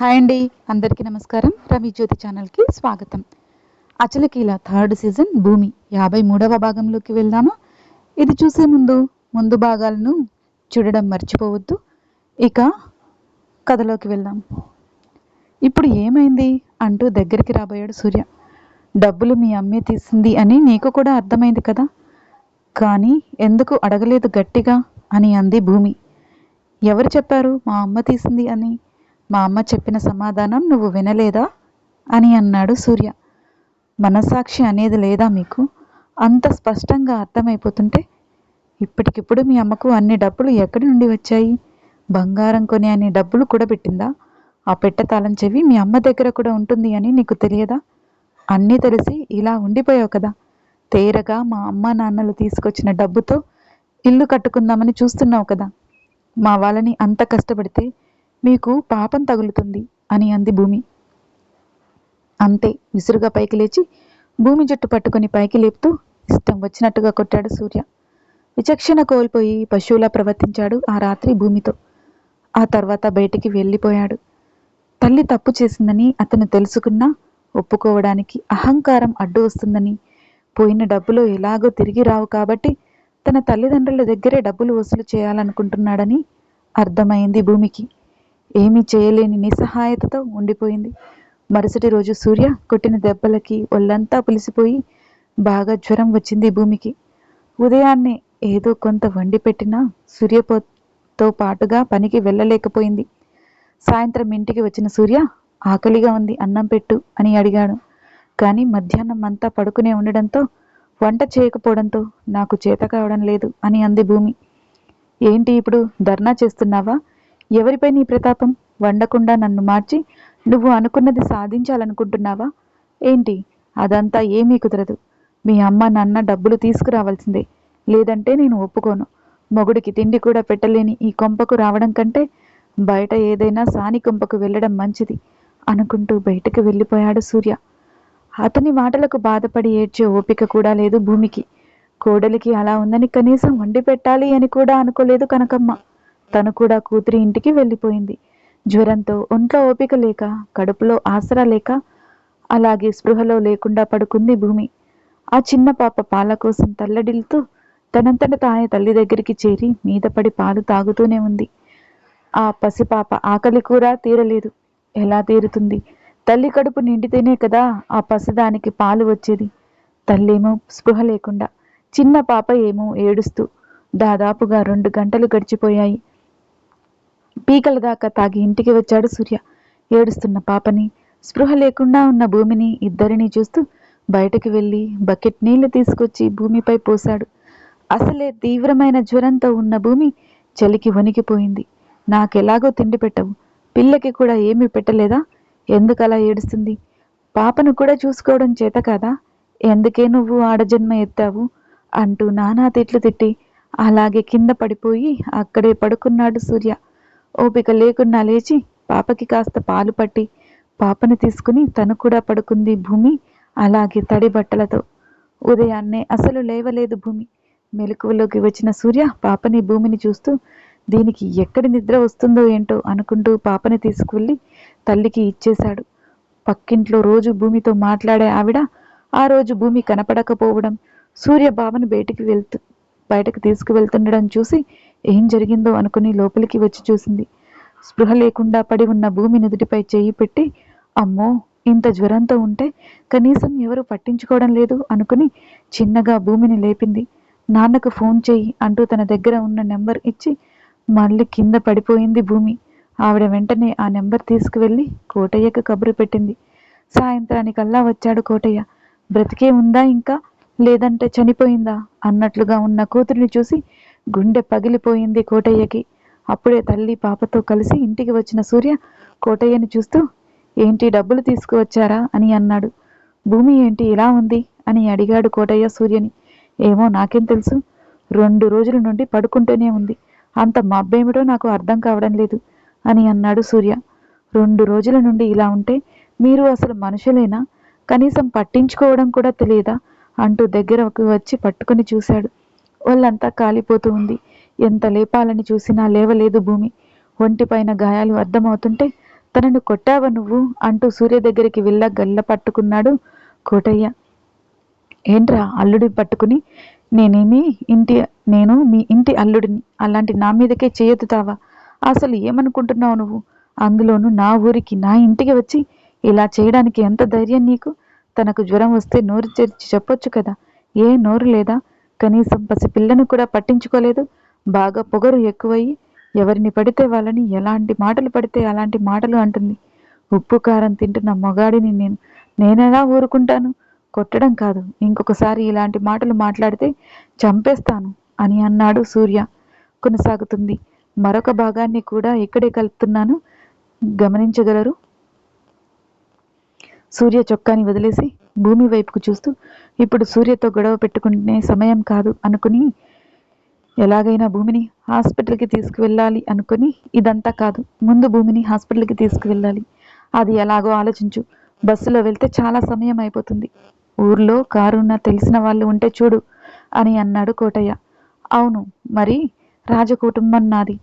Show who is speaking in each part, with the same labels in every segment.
Speaker 1: Hi అండి. అందరికీ నమస్కారం. రవి జ్యోతి ఛానల్కి స్వాగతం. అచలకీల థర్డ్ సీజన్ భూమి యాభై మూడవ భాగంలోకి వెళ్దామా? ఇది చూసే ముందు ముందు భాగాలను చూడడం మర్చిపోవద్దు. ఇక కథలోకి వెళ్దాం. ఇప్పుడు ఏమైంది అంటూ దగ్గరికి రాబోయాడు సూర్య. డబ్బులు మీ అమ్మే తీసింది అని నీకు కూడా అర్థమైంది కదా? కానీ ఎందుకు అడగలేదు గట్టిగా అని అంది భూమి. ఎవరు చెప్పారు మా అమ్మ తీసింది అని? మా అమ్మ చెప్పిన సమాధానం నువ్వు వినలేదా? అని అన్నాడు సూర్య. మనసాక్షి అనేది లేదా మీకు? అంత స్పష్టంగా అర్థమైపోతుంటే ఇప్పటికిప్పుడు మీ అమ్మకు అన్ని డబ్బులు ఎక్కడి నుండి వచ్చాయి? బంగారం కొని అన్ని డబ్బులు కూడా పెట్టిందా? ఆ పెట్టతాళం చెవి మీ అమ్మ దగ్గర కూడా ఉంటుంది అని నీకు తెలియదా? అన్నీ తెలిసి ఇలా ఉండిపోయావు కదా. తేరగా మా అమ్మ నాన్నలు తీసుకొచ్చిన డబ్బుతో ఇల్లు కట్టుకుందామని చూస్తున్నావు కదా. మా వాళ్ళని అంత కష్టపడితే మీకు పాపం తగులుతుంది అని అంది భూమి. అంతే విసురుగా పైకి లేచి భూమి జట్టు పట్టుకొని పైకి లేపుతూ ఇష్టం వచ్చినట్టుగా కొట్టాడు సూర్య. విచక్షణ కోల్పోయి పశువులా ప్రవర్తించాడు ఆ రాత్రి భూమితో. ఆ తర్వాత బయటికి వెళ్ళిపోయాడు. తల్లి తప్పు చేసిందని అతను తెలుసుకున్నా ఒప్పుకోవడానికి అహంకారం అడ్డు వస్తుందని. పోయిన డబ్బులు ఎలాగో తిరిగి రావు కాబట్టి తన తల్లిదండ్రుల దగ్గరే డబ్బులు వసూలు చేయాలనుకుంటున్నాడని అర్థమైంది భూమికి. ఏమీ చేయలేని నిస్సహాయతతో ఉండిపోయింది. మరుసటి రోజు సూర్య కొట్టిన దెబ్బలకి ఒళ్ళంతా పులిసిపోయి బాగా జ్వరం వచ్చింది భూమికి. ఉదయాన్నే ఏదో కొంత వండి పెట్టినా సూర్యతో పాటుగా పనికి వెళ్ళలేకపోయింది. సాయంత్రం ఇంటికి వచ్చిన సూర్య ఆకలిగా ఉంది అన్నం పెట్టు అని అడిగాడు. కానీ మధ్యాహ్నం అంతా పడుకునే ఉండడంతో వంట చేయకపోవడంతో నాకు చేత కావడం లేదు అని అంది భూమి. ఏంటి ఇప్పుడు ధర్నా చేస్తున్నావా? ఎవరిపై నీ ప్రతాపం వండకుండా నన్ను మార్చి నువ్వు అనుకున్నది సాధించాలనుకుంటున్నావా? ఏంటి? అదంతా ఏమీ కుదరదు. మీ అమ్మ నాన్న డబ్బులు తీసుకురావాల్సిందే. లేదంటే నేను ఒప్పుకోను. మొగుడికి తిండి కూడా పెట్టలేని ఈ కొంపకు రావడం కంటే బయట ఏదైనా సాని కొంపకు వెళ్ళడం మంచిది అనుకుంటూ బయటకు వెళ్ళిపోయాడు సూర్య. అతని మాటలకు బాధపడి ఏడ్చే ఓపిక కూడా లేదు భూమికి. కోడలికి అలా ఉందని కనీసం వండి పెట్టాలి అని కూడా అనుకోలేదు కనకమ్మ. తను కూడా కూతురి ఇంటికి వెళ్ళిపోయింది. జ్వరంతో ఒంట్లో ఓపిక లేక కడుపులో ఆసరా లేక అలాగే స్పృహలో లేకుండా పడుకుంది భూమి. ఆ చిన్న పాప పాల కోసం తల్లడిల్తూ తనంతట తానే తల్లి దగ్గరికి చేరి మీద పడి పాలు తాగుతూనే ఉంది. ఆ పసిపాప ఆకలి కూర తీరలేదు. ఎలా తీరుతుంది? తల్లి కడుపు నిండితేనే కదా ఆ పసిదానికి పాలు వచ్చేది. తల్లేమో స్పృహ లేకుండా చిన్న పాప ఏమో ఏడుస్తూ దాదాపుగా రెండు గంటలు గడిచిపోయాయి. పీకల దాకా తాగి ఇంటికి వచ్చాడు సూర్య. ఏడుస్తున్న పాపని స్పృహ లేకుండా ఉన్న భూమిని ఇద్దరిని చూస్తూ బయటకు వెళ్ళి బకెట్ నీళ్ళు తీసుకొచ్చి భూమిపై పోశాడు. అసలే తీవ్రమైన జ్వరంతో ఉన్న భూమి చలికి వణికిపోయింది. నాకెలాగో తిండి పెట్టవు. పిల్లకి కూడా ఏమీ పెట్టలేదా? ఎందుకలా ఏడుస్తుంది? పాపను కూడా చూసుకోవడం చేత కాదా? ఎందుకే నువ్వు ఆడజన్మ ఎత్తావు? అంటూ నానా తిట్లు తిట్టి అలాగే కింద పడిపోయి అక్కడే పడుకున్నాడు సూర్య. ఓపిక లేకున్నా లేచి పాపకి కాస్త పాలు పట్టి పాపను తీసుకుని తను కూడా పడుకుంది భూమి అలాగే తడి బట్టలతో. ఉదయాన్నే అసలు లేవలేదు భూమి. మెలకువలోకి వచ్చిన సూర్య పాపని భూమిని చూస్తూ దీనికి ఎక్కడి నిద్ర వస్తుందో ఏంటో అనుకుంటూ పాపని తీసుకువెళ్ళి తల్లికి ఇచ్చేశాడు. పక్కింట్లో రోజు భూమితో మాట్లాడే ఆవిడ ఆ రోజు భూమి కనపడకపోవడం సూర్య బావను బయటికి వెళ్తూ బయటకు తీసుకువెళ్తుండడం చూసి ఏం జరిగిందో అనుకుని లోపలికి వచ్చి చూసింది. స్పృహ లేకుండా పడి ఉన్న భూమి నుదుటిపై చేయి పెట్టి అమ్మో ఇంత జ్వరంతో ఉంటే కనీసం ఎవరు పట్టించుకోవడం లేదు అనుకుని చిన్నగా భూమిని లేపింది. నాన్నకు ఫోన్ చేయి అంటూ తన దగ్గర ఉన్న నెంబర్ ఇచ్చి మళ్ళీ కింద పడిపోయింది భూమి. ఆవిడ వెంటనే ఆ నెంబర్ తీసుకువెళ్ళి కోటయ్యకు కబురు పెట్టింది. సాయంత్రానికల్లా వచ్చాడు కోటయ్య. బ్రతికే ఉందా ఇంకా? లేదంటే చనిపోయిందా అన్నట్లుగా ఉన్న కూతురిని చూసి గుండె పగిలిపోయింది కోటయ్యకి. అప్పుడే తల్లి పాపతో కలిసి ఇంటికి వచ్చిన సూర్య కోటయ్యని చూస్తూ ఏంటి డబ్బులు తీసుకువచ్చారా? అని అన్నాడు. భూమి ఏంటి? ఇలా ఉంది? అని అడిగాడు కోటయ్య సూర్యని. ఏమో నాకేం తెలుసు. రెండు రోజుల నుండి పడుకుంటూనే ఉంది. అంత మబ్బేమిటో నాకు అర్థం కావడం లేదు అని అన్నాడు సూర్య. రెండు రోజుల నుండి ఇలా ఉంటే మీరు అసలు మనుషులేనా? కనీసం పట్టించుకోవడం కూడా తెలియదా? అంటూ దగ్గరకు వచ్చి పట్టుకుని చూశాడు. వాళ్ళంతా కాలిపోతూ ఉంది. ఎంత లేపాలని చూసినా లేవలేదు భూమి. ఒంటిపైన గాయాలు అర్థమవుతుంటే తనను కొట్టావా నువ్వు? అంటూ సూర్య దగ్గరికి వెళ్ళ గల్ల పట్టుకున్నాడు కోటయ్య. ఏంట్రా అల్లుడి పట్టుకుని? నేనేమి ఇంటి నేను మీ ఇంటి అల్లుడిని. అలాంటి నా మీదకే చేయొద్దుతావా? అసలు ఏమనుకుంటున్నావు నువ్వు? అందులోనూ నా ఊరికి నా ఇంటికి వచ్చి ఇలా చేయడానికి ఎంత ధైర్యం నీకు? తనకు జ్వరం వస్తే నోరు తెరిచి చెప్పొచ్చు కదా. ఏ నోరు లేదా? కనీసం పసిపిల్లను కూడా పట్టించుకోలేదు. బాగా పొగరు ఎక్కువయ్యి ఎవరిని పడితే వాళ్ళని ఎలాంటి మాటలు పడితే అలాంటి మాటలు అంటుంది. ఉప్పు కారం తింటున్న మొగాడిని నేను నేనెలా ఊరుకుంటాను? కొట్టడం కాదు. ఇంకొకసారి ఇలాంటి మాటలు మాట్లాడితే చంపేస్తాను అని అన్నాడు సూర్య. కొనసాగుతుంది. మరొక భాగాన్ని కూడా ఇక్కడే కలుపుతున్నాను. గమనించగలరు? సూర్య చొక్కాని వదిలేసి భూమి వైపుకు చూస్తూ ఇప్పుడు సూర్యతో గొడవ పెట్టుకునే సమయం కాదు అనుకుని ఎలాగైనా భూమిని హాస్పిటల్కి తీసుకువెళ్ళాలి అనుకుని ఇదంతా కాదు ముందు భూమిని హాస్పిటల్కి తీసుకువెళ్ళాలి. అది ఎలాగో ఆలోచించు. బస్సులో వెళ్తే చాలా సమయం అయిపోతుంది. ఊర్లో కారున్న తెలిసిన వాళ్ళు ఉంటే చూడు అని అన్నాడు కోటయ్య. అవును మరి రాజకుటుంబం నాది.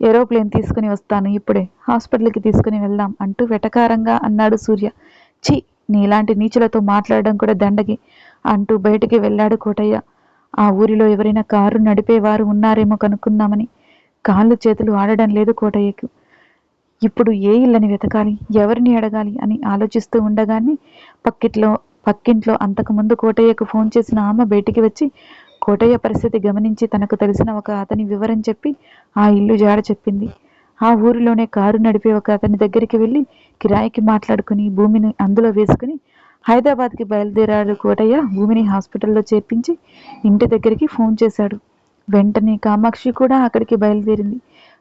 Speaker 1: ఏరోప్లేన్ తీసుకుని వస్తాను ఇప్పుడే హాస్పిటల్కి తీసుకుని వెళ్దాం అంటూ వెటకారంగా అన్నాడు సూర్య. ఛీ నీలాంటి నీచులతో మాట్లాడడం కూడా దండగి అంటూ బయటికి వెళ్ళాడు కోటయ్య. ఆ ఊరిలో ఎవరైనా కారు నడిపేవారు ఉన్నారేమో కనుక్కుందామని. కాళ్ళు చేతులు ఆడడం లేదు కోటయ్యకు. ఇప్పుడు ఏ ఇళ్ళని వెతకాలి ఎవరిని అడగాలి అని ఆలోచిస్తూ ఉండగానే పక్కిట్లో పక్కింట్లో అంతకుముందు కోటయ్యకు ఫోన్ చేసిన ఆమె బయటికి వచ్చి కోటయ్య పరిస్థితి గమనించి తనకు తెలిసిన ఒక అతని వివరం చెప్పి ఆ ఇల్లు జాడ చెప్పింది. ఆ ఊరిలోనే కారు నడిపే ఒక అతని దగ్గరికి వెళ్ళి కిరాయికి మాట్లాడుకుని భూమిని అందులో వేసుకుని హైదరాబాద్కి బయలుదేరాడు కోటయ్య. భూమిని హాస్పిటల్లో చేర్పించి ఇంటి దగ్గరికి ఫోన్ చేశాడు. వెంటనే కామాక్షి కూడా అక్కడికి బయలుదేరింది.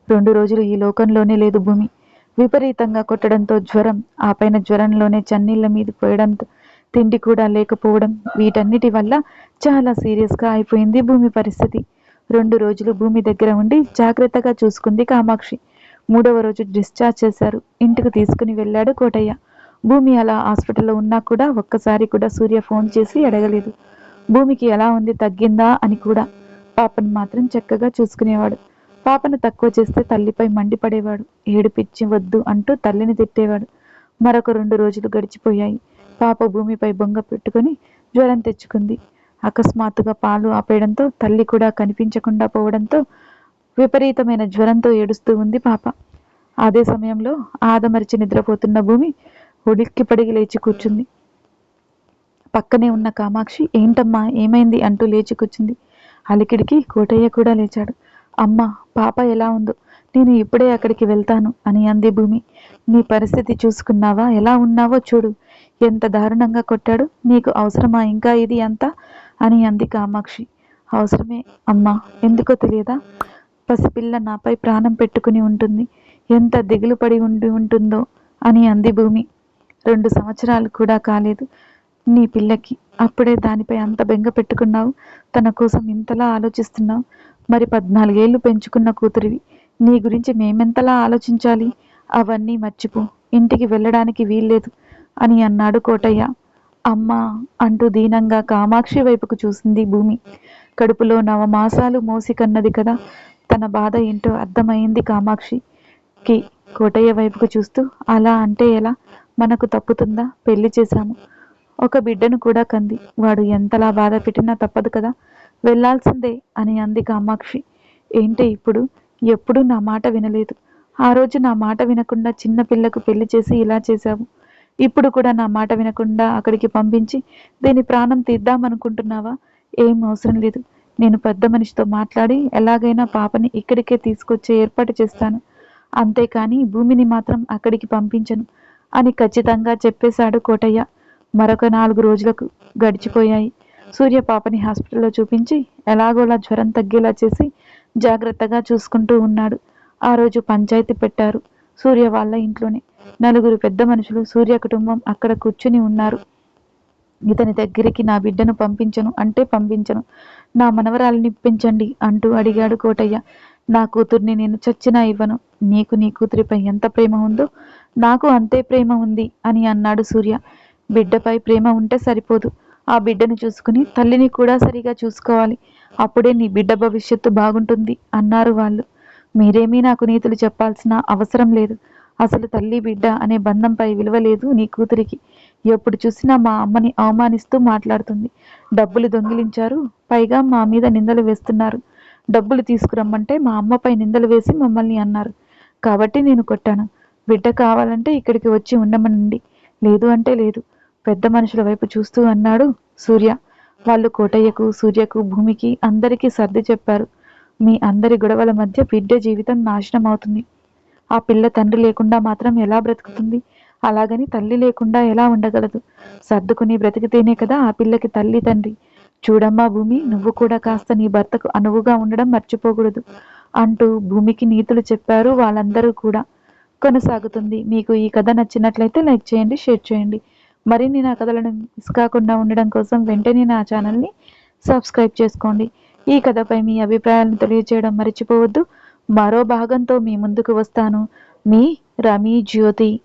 Speaker 1: రెండు రోజులు ఈ లోకంలోనే లేదు భూమి. విపరీతంగా కొట్టడంతో జ్వరం ఆ పైన జ్వరంలోనే చన్నీళ్ళ మీద పోయడంతో తిండి కూడా లేకపోవడం వీటన్నిటి వల్ల చాలా సీరియస్గా అయిపోయింది భూమి పరిస్థితి. రెండు రోజులు భూమి దగ్గర ఉండి జాగ్రత్తగా చూసుకుంది కామాక్షి. మూడవ రోజు డిశ్చార్జ్ చేశారు. ఇంటికి తీసుకుని వెళ్ళాడు కోటయ్య. భూమి అలా హాస్పిటల్లో ఉన్నా కూడా ఒక్కసారి కూడా సూర్య ఫోన్ చేసి అడగలేదు. భూమికి ఎలా ఉంది తగ్గిందా అని కూడా పాపను మాత్రం చక్కగా చూసుకునేవాడు. పాపను తక్కువ చేస్తే తల్లిపై మండిపడేవాడు. ఏడుపిచ్చి వద్దు అంటూ తల్లిని తిట్టేవాడు. మరొక రెండు రోజులు గడిచిపోయాయి. పాప భూమిపై బొంగ పెట్టుకుని జ్వరం తెచ్చుకుంది. అకస్మాత్తుగా పాలు ఆపేయడంతో తల్లి కూడా కనిపించకుండా పోవడంతో విపరీతమైన జ్వరంతో ఏడుస్తూ ఉంది పాప. అదే సమయంలో ఆదమరిచి నిద్రపోతున్న భూమి ఉడిక్కిపడిగి లేచి కూర్చుంది. పక్కనే ఉన్న కామాక్షి ఏంటమ్మా ఏమైంది? అంటూ లేచి కూర్చుంది. అలికిడికి కోటయ్య కూడా లేచాడు. అమ్మ పాప ఎలా ఉందో? నేను ఇప్పుడే అక్కడికి వెళ్తాను అని అంది భూమి. నీ పరిస్థితి చూసుకున్నావా? ఎలా ఉన్నావో చూడు. ఎంత దారుణంగా కొట్టాడు. నీకు అవసరమా ఇంకా ఇది అంతా? అని అంది కామాక్షి. అవసరమే అమ్మా. ఎందుకో తెలియదా? పసిపిల్ల నాపై ప్రాణం పెట్టుకుని ఉంటుంది. ఎంత దిగులు పడి ఉండి ఉంటుందో అని అంది భూమి. రెండు సంవత్సరాలు కూడా కాలేదు. నీ పిల్లకి అప్పుడే దానిపై అంత బెంగ పెట్టుకున్నావు. తన కోసం ఇంతలా ఆలోచిస్తున్నావు. మరి పద్నాలుగేళ్ళు పెంచుకున్న కూతురివి. నీ గురించి మేమెంతలా ఆలోచించాలి? అవన్నీ మర్చిపో. ఇంటికి వెళ్ళడానికి వీల్లేదు అని అన్నాడు కోటయ్య. అమ్మా అంటూ దీనంగా కామాక్షి వైపుకు చూసింది భూమి. కడుపులో నవమాసాలు మోసి కన్నది కదా. తన బాధ ఏంటో అర్థమైంది కామాక్షికి కోటయ్య వైపుకు చూస్తూ అలా అంటే ఎలా? మనకు తప్పుతుందా? పెళ్ళి చేశాము. ఒక బిడ్డను కూడా కంది. వాడు ఎంతలా బాధ పెట్టినా తప్పదు కదా? వెళ్ళాల్సిందే అని అంది కామాక్షి. ఏంటి ఇప్పుడు? ఎప్పుడూ నా మాట వినలేదు. ఆ రోజు నా మాట వినకుండా చిన్న పిల్లకు పెళ్ళి చేసి ఇలా చేశావు. ఇప్పుడు కూడా నా మాట వినకుండా అక్కడికి పంపించి దీని ప్రాణం తీద్దామనుకుంటున్నావా? ఏం అవసరం లేదు. నేను పెద్ద మనిషితో మాట్లాడి ఎలాగైనా పాపని ఇక్కడికే తీసుకొచ్చే ఏర్పాటు చేస్తాను. అంతేకాని భూమిని మాత్రం అక్కడికి పంపించను అని ఖచ్చితంగా చెప్పేశాడు కోటయ్య. మరొక నాలుగు రోజులకు గడిచిపోయాయి. సూర్య పాపని హాస్పిటల్లో చూపించి ఎలాగోలా జ్వరం తగ్గేలా చేసి జాగ్రత్తగా చూసుకుంటూ ఉన్నాడు. ఆ రోజు పంచాయతీ పెట్టారు సూర్య వాళ్ళ ఇంట్లోనే. నలుగురు పెద్ద మనుషులు సూర్య కుటుంబం అక్కడ కూర్చుని ఉన్నారు. ఇతని దగ్గరికి నా బిడ్డను పంపించను అంటే పంపించను. నా మనవరాలని ఇప్పించండి అంటూ అడిగాడు కోటయ్య. నా కూతుర్ని నేను చచ్చినా ఇవ్వను. నీకు నీ కూతురిపై ఎంత ప్రేమ ఉందో నాకు అంతే ప్రేమ ఉంది అని అన్నాడు సూర్య. బిడ్డపై ప్రేమ ఉంటే సరిపోదు. ఆ బిడ్డను చూసుకుని తల్లిని కూడా సరిగా చూసుకోవాలి. అప్పుడే నీ బిడ్డ భవిష్యత్తు బాగుంటుంది అన్నారు వాళ్ళు. మీరేమీ నాకు నీతులు చెప్పాల్సిన అవసరం లేదు. అసలు తల్లి బిడ్డ అనే బంధంపై విలువ లేదు నీ కూతురికి. ఎప్పుడు చూసినా మా అమ్మని అవమానిస్తూ మాట్లాడుతుంది. డబ్బులు దొంగిలించారు. పైగా మా మీద నిందలు వేస్తున్నారు. డబ్బులు తీసుకురమ్మంటే మా అమ్మపై నిందలు వేసి మమ్మల్ని అన్నారు. కాబట్టి నేను కొట్టాను. బిడ్డ కావాలంటే ఇక్కడికి వచ్చి ఉండమనండి. లేదు అంటే లేదు. పెద్ద మనుషుల వైపు చూస్తూ అన్నాడు సూర్య. వాళ్ళు కోటయ్యకు సూర్యకు భూమికి అందరికీ సర్ది చెప్పారు. మీ అందరి గొడవల మధ్య బిడ్డ జీవితం నాశనం అవుతుంది ఆ పిల్ల తండ్రి లేకుండా మాత్రం ఎలా బ్రతుకుతుంది? అలాగని తల్లి లేకుండా ఎలా ఉండగలదు? సర్దుకుని బ్రతికితేనే కదా ఆ పిల్లకి తల్లి తండ్రి. చూడమ్మా భూమి నువ్వు కూడా కాస్త నీ భర్తకు అనువుగా ఉండడం మర్చిపోకూడదు అంటూ భూమికి నీతులు చెప్పారు వాళ్ళందరూ కూడా. కొనసాగుతుంది. మీకు ఈ కథ నచ్చినట్లయితే లైక్ చేయండి షేర్ చేయండి. మరిన్ని నా కథలను మిస్ కాకుండా ఉండడం కోసం వెంటనే నా ఛానల్ని సబ్స్క్రైబ్ చేసుకోండి. ఈ కథపై మీ అభిప్రాయాలను తెలియజేయడం మర్చిపోవద్దు. మరో భాగంతో మీ ముందుకు వస్తాను. మీ రమీ జ్యోతి.